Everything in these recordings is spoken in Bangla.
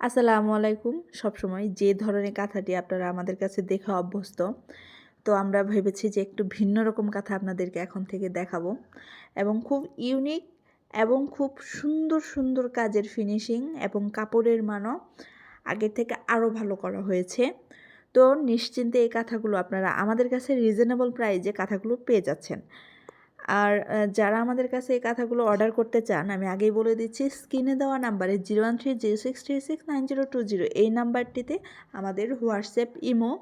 আসসালামু আলাইকুম। সবসময় যে ধরনের কাঁথাটি আপনারা আমাদের কাছে দেখে অভ্যস্ত, তো আমরা ভেবেছি যে একটু ভিন্ন রকম কাঁথা আপনাদেরকে এখন থেকে দেখাবো এবং খুব ইউনিক এবং খুব সুন্দর সুন্দর কাজের ফিনিশিং এবং কাপড়ের মানও আগের থেকে আরও ভালো করা হয়েছে। তো নিশ্চিন্তে এই কাঁথাগুলো আপনারা আমাদের কাছে রিজনেবল প্রাইজে কাঁথাগুলো পেয়ে যাচ্ছেন। আর যারা আমাদের কাছে এই কাঁথাগুলো অর্ডার করতে চান, আমি আগেই বলে দিচ্ছি স্ক্রিনে দেওয়া নাম্বারে zero one three zero six three six nine zero two zero এই নাম্বারটিতে আমাদের হোয়াটসঅ্যাপ ইমো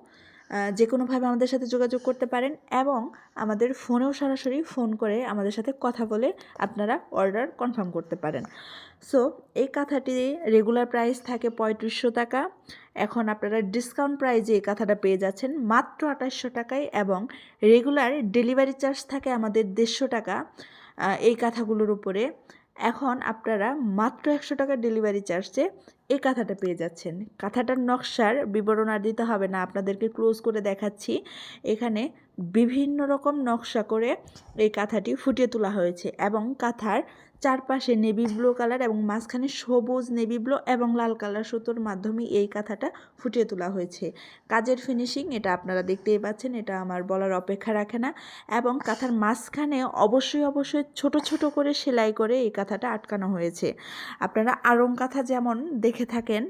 যে কোনোভাবে আমাদের সাথে যোগাযোগ করতে পারেন এবং আমাদের ফোনেও সরাসরি ফোন করে আমাদের সাথে কথা বলে আপনারা অর্ডার কনফার্ম করতে পারেন। সো এই কাঁথাটি রেগুলার প্রাইস থাকে পঁয়ত্রিশশো টাকা। এখন আপনারা ডিসকাউন্ট প্রাইজে এই কাঁথাটা পেয়ে যাচ্ছেন মাত্র আঠাশশো টাকায় এবং রেগুলার ডেলিভারি চার্জ থাকে আমাদের দেড়শো টাকা এই কাঁথাগুলোর উপরে। এখন আপনারা মাত্র একশো টাকার ডেলিভারি চার্জে এই কাঁথাটা পেয়ে যাচ্ছেন। কাঁথাটার নকশার বিবরণ আর দিতে হবে না, আপনাদেরকে ক্লোজ করে দেখাচ্ছি। এখানে বিভিন্ন রকম নকশা করে এই কাঁথাটি ফুটিয়ে তোলা হয়েছে এবং কাঁথার চারপাশে নেভি ব্লু কালার এবং মাঝখানে সবুজ নেভি ব্লু এবং লাল কালার সুতোর মাধ্যমে এই কাঁথাটা ফুটিয়ে তোলা হয়েছে। কাজের ফিনিশিং এটা আপনারা দেখতেই পাচ্ছেন, এটা আমার বলার অপেক্ষা রাখে না এবং কাঁথার মাঝখানে অবশ্যই অবশ্যই ছোট ছোট করে সেলাই করে এই কাঁথাটা আটকানো হয়েছে। আপনারা আড়ং কাঁথা যেমন দেখে থাকেন,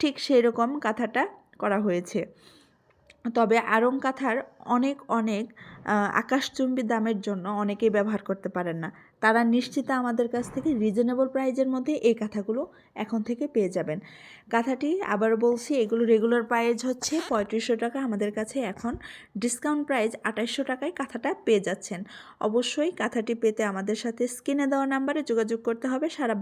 ঠিক সেই রকম কাঁথাটা করা হয়েছে। তবে আড়ং কাঁথার অনেক অনেক আকাশচুম্বী দামের জন্য অনেকেই ব্যবহার করতে পারেন না। তারা নিশ্চিত আমাদের কাছ থেকে রিজনেবল প্রাইজের মধ্যে এই কাঁথাগুলো এখন থেকে পেয়ে যাবেন। কাঁথাটি আবার বলছি, এগুলো রেগুলার প্রাইজ হচ্ছে পঁয়ত্রিশশো টাকা। আমাদের কাছে এখন ডিসকাউন্ট প্রাইজ আঠাশশো টাকায় কাঁথাটা পেয়ে যাচ্ছেন। অবশ্যই কাঁথাটি পেতে আমাদের সাথে স্ক্রিনে দেওয়া নাম্বারে যোগাযোগ করতে হবে। সারা